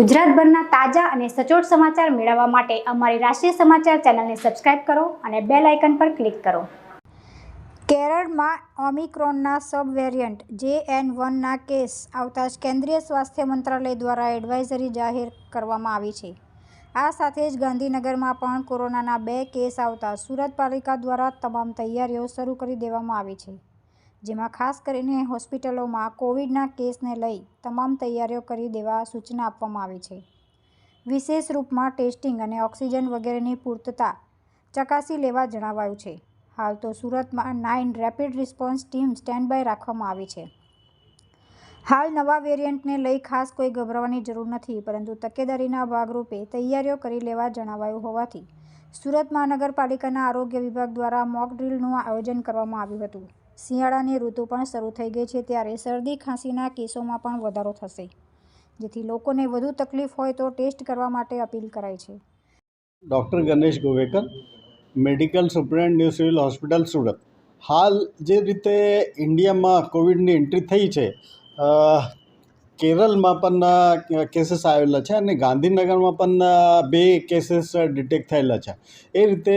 ગુજરાતભરના તાજા અને સચોટ સમાચાર મેળવવા માટે અમારી રાષ્ટ્રીય સમાચાર ચેનલને સબસ્ક્રાઇબ કરો અને બેલ આઇકન પર ક્લિક કરો. કેરળમાં ઓમિક્રોનના સબ વેરિયન્ટ જે એન વનના કેસ આવતા જ કેન્દ્રીય સ્વાસ્થ્ય મંત્રાલય દ્વારા એડવાઇઝરી જાહેર કરવામાં આવી છે. આ સાથે જ ગાંધીનગરમાં પણ કોરોનાના બે કેસ આવતા સુરત પાલિકા દ્વારા તમામ તૈયારીઓ શરૂ કરી દેવામાં આવી છે. જેમાં ખાસ કરીને હોસ્પિટલોમાં કોવિડના કેસને લઈ તમામ તૈયારીઓ કરી દેવા સૂચના આપવામાં આવી છે. વિશેષ રૂપમાં ટેસ્ટિંગ અને ઓક્સિજન વગેરેની પૂર્તતા ચકાસી લેવા જણાવાયું છે. હાલ તો સુરતમાં nine rapid response team stand by રાખવામાં આવી છે. હાલ નવા વેરિયન્ટને લઈ ખાસ કોઈ ગભરાવાની જરૂર નથી, પરંતુ તકેદારીના ભાગરૂપે તૈયારીઓ કરી લેવા જણાવાયું હોવાથી સુરત મહાનગરપાલિકાના આરોગ્ય વિભાગ દ્વારા મોક ડ્રીલનું આયોજન કરવામાં આવ્યું હતું. શિયાળાની ઋતુ પણ શરૂ થઈ ગઈ છે ત્યારે શરદી, ખાંસીના કેસોમાં પણ વધારો થશે. જેથી લોકોને વધુ તકલીફ હોય તો ટેસ્ટ કરવા માટે અપીલ કરાઈ છે. Doctor Ganesh Govekar, medical superintendent new civil hospital Surat. હાલ જે રીતે ઇન્ડિયામાં કોવિડની એન્ટ્રી થઈ છે કેરળમાં પણ કેસીસ આવેલા છે અને ગાંધીનગરમાં પણ બે કેસીસ ડિટેક્ટ થયેલા છે. એ રીતે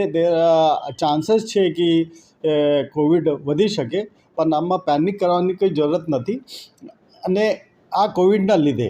ચાન્સીસ છે કે કોવિડ વધી શકે, પણ આમાં પેનિક કરવાની કોઈ જરૂરત નથી. અને આ કોવિડના લીધે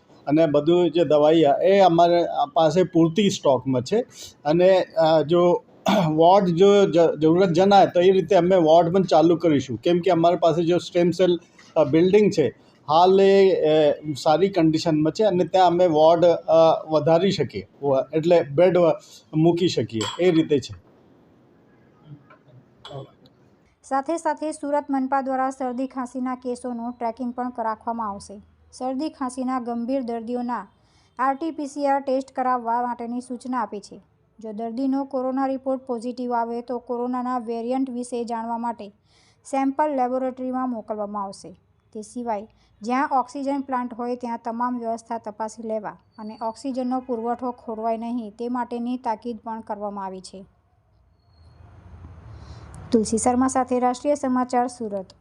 અને બધું જે દવાઈ એ અમારે પાસે પૂરતી સ્ટોકમાં છે. અને જો વોર્ડ જો જરૂરત જણાય તો એ રીતે અમે વોર્ડ પણ ચાલુ કરીશું. કેમ કે અમારી પાસે જો સ્ટેમ સેલ બિલ્ડિંગ છે, હાલ એ સારી કન્ડિશનમાં છે અને ત્યાં અમે વોર્ડ વધારી શકીએ. એટલે બેડ મૂકી શકીએ. એ રીતે છે. સાથે સાથે સુરત મનપા દ્વારા શરદી ખાંસીના કેસોનું ટ્રેકિંગ પણ રાખવામાં આવશે. શરદી, ખાંસીના ગંભીર દર્દીઓના આરટીપીસીઆર ટેસ્ટ કરાવવા માટેની સૂચના આપી છે. જો દર્દીનો કોરોના રિપોર્ટ પોઝિટિવ આવે તો કોરોનાના વેરિયન્ટ વિશે જાણવા માટે સેમ્પલ લેબોરેટરીમાં મોકલવામાં આવશે. તે સિવાય, જ્યાં ઓક્સિજન પ્લાન્ટ હોય ત્યાં તમામ વ્યવસ્થા તપાસી લેવા અને ઓક્સિજનનો પુરવઠો ખોરવાય નહીં તે માટેની તાકીદ પણ કરવામાં આવી છે. તુલસી શર્મા સાથે રાષ્ટ્રીય સમાચાર સુરત.